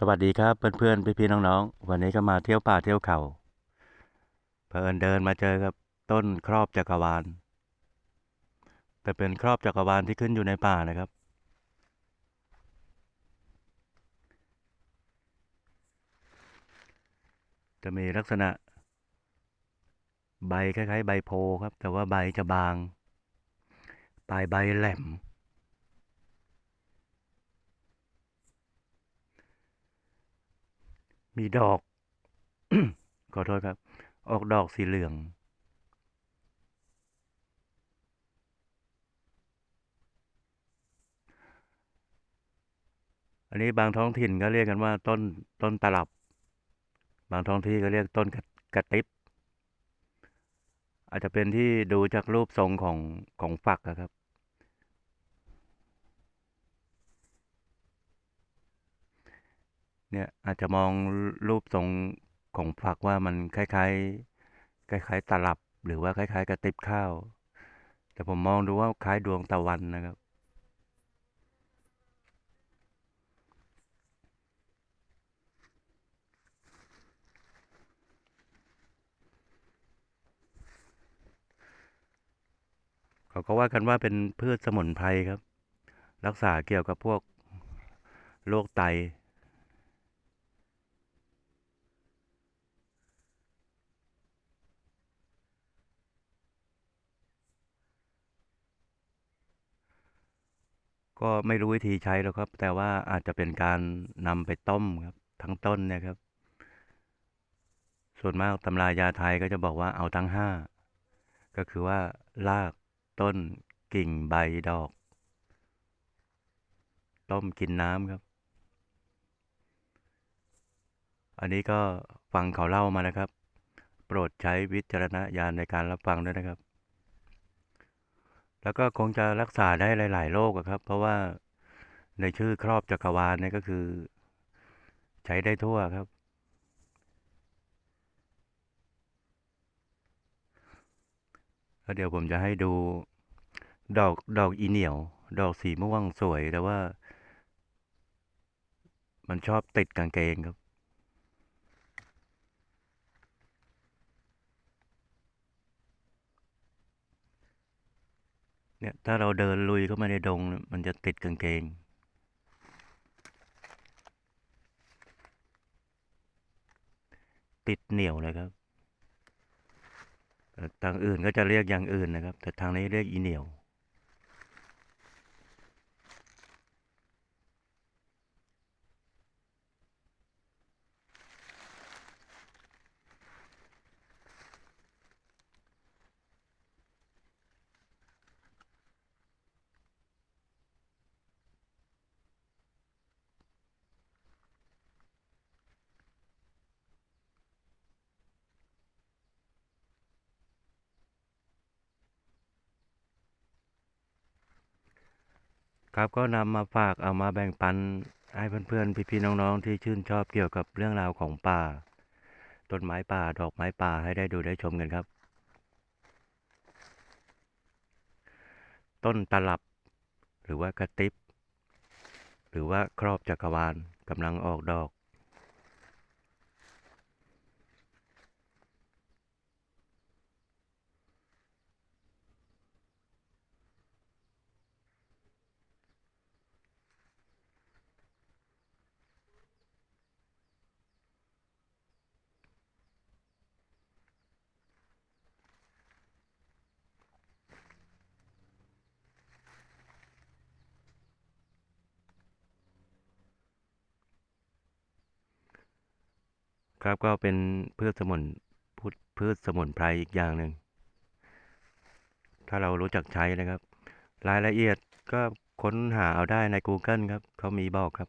สวัสดีครับเพื่อนๆพี่ๆน้องๆ วันนี้ก็มาเที่ยวป่าเที่ยวเขาเพิ่นเดินมาเจอกับต้นครอบจักรวาล แต่เป็นครอบจักรวาลที่ขึ้นอยู่ในป่านะครับ จะมีลักษณะ ใบคล้ายๆ ใบโพครับ แต่ว่าใบจะบาง ปลายใบแหลม มีดอก ขอโทษครับ ออกดอกสีเหลือง อันนี้บางท้องถิ่นก็เรียกกันว่าต้นต้นตลับ บางท้องที่ก็เรียกต้นกระกระติบ อาจจะเป็นที่ดูจากรูปทรงของของฝักอะครับ เนี่ยอาจจะมองรูปทรงของฝักว่ามันคล้ายๆ คล้าย ๆ ตลับ หรือว่าคล้าย ๆ กระติบข้าว แต่ผมมองดูว่าคล้ายดวงตะวันนะครับ เขาก็ว่ากันว่าเป็นพืชสมุนไพรครับ รักษาเกี่ยวกับพวกโรคไต ก็ไม่รู้วิธีใช้หรอกครับ แต่ว่าอาจจะเป็นการนำไปต้มครับ ทั้งต้นเนะครับ ส่วนมากตำรายาไทยก็จะบอกว่าเอาทั้งห้าก็คือว่ารากต้นกิ่งใบดอก ต้มกินน้ำครับ อันนี้ก็ฟังเขาเล่ามานะครับ โปรดใช้วิจารณญาณในการรับฟังด้วยนะครับ แล้วก็คงจะรักษาได้หลาย ๆ โรคครับ เพราะว่าในชื่อครอบจักรวาลเนี่ยก็คือ ใช้ได้ทั่วครับ แล้วเดี๋ยวผมจะให้ดูดอกดอกอีเหนียว ดอกสีม่วงสวยแต่ว่า มันชอบติดกางเกงครับ เนี่ยถ้าเราเดินลุยเข้ามาในดงเนี่ยมันจะติดกางเกง ติดเหนียวเลยครับทางอื่นก็จะเรียกอย่างอื่นนะครับ แต่ทางนี้เรียกอีเหนียว ครับก็นำมาฝากเอามาแบ่งปันให้เพื่อนๆพี่ๆน้องๆ ที่ชื่นชอบเกี่ยวกับเรื่องราวของป่า ต้นไม้ป่าดอกไม้ป่าให้ได้ดูได้ชมกันครับ ต้นตลับ หรือว่ากระติบ หรือว่าครอบจักรวาลกำลังออกดอก ครับก็เป็นพืชสมุนพืชพืชสมุนไพรอีกอย่างหนึ่ง ถ้าเรารู้จักใช้นะครับ รายละเอียดก็ค้นหาเอาได้ใน Google ครับ เขามีบอกครับ